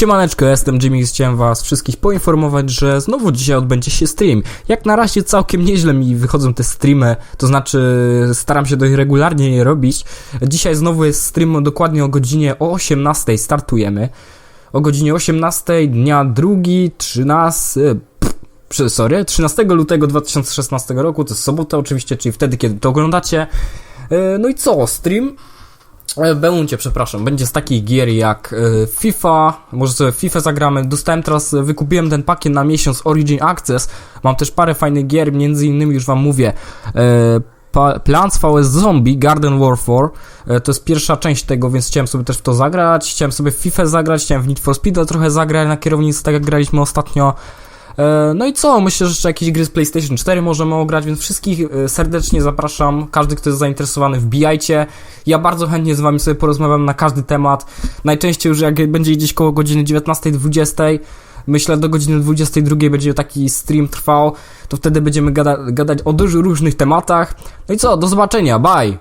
Siemaneczko, jestem Jimmy, chciałem was wszystkich poinformować, że znowu dzisiaj odbędzie się stream. Jak na razie całkiem nieźle mi wychodzą te streamy, to znaczy staram się dość regularnie je robić. Dzisiaj znowu jest stream dokładnie o godzinie o 18 startujemy. O godzinie 18 dnia drugi, 13... pff, Sorry, 13 lutego 2016 roku, to jest sobota oczywiście, czyli wtedy, kiedy to oglądacie. E, No i co, stream Beuncie, przepraszam, będzie z takich gier jak e, FIFA, może sobie FIFA zagramy. Dostałem teraz, e, wykupiłem ten pakiet na miesiąc Origin Access. Mam też parę fajnych gier, między innymi już wam mówię. E, Plants vs Zombie Garden Warfare. E, to jest pierwsza część tego, więc chciałem sobie też w to zagrać. Chciałem sobie w FIFA zagrać, chciałem w Need for Speed trochę zagrać na kierownicy, tak jak graliśmy ostatnio. E, No i co? Myślę, że jeszcze jakieś gry z PlayStation 4 możemy ograć, więc wszystkich e, serdecznie zapraszam. Każdy, kto jest zainteresowany, wbijajcie. Ja bardzo chętnie z wami sobie porozmawiam na każdy temat. Najczęściej już jak będzie gdzieś koło godziny 19-20, myślę do godziny 22 będzie taki stream trwał, to wtedy będziemy gada gadać o dużo różnych tematach. No i co? Do zobaczenia, bye!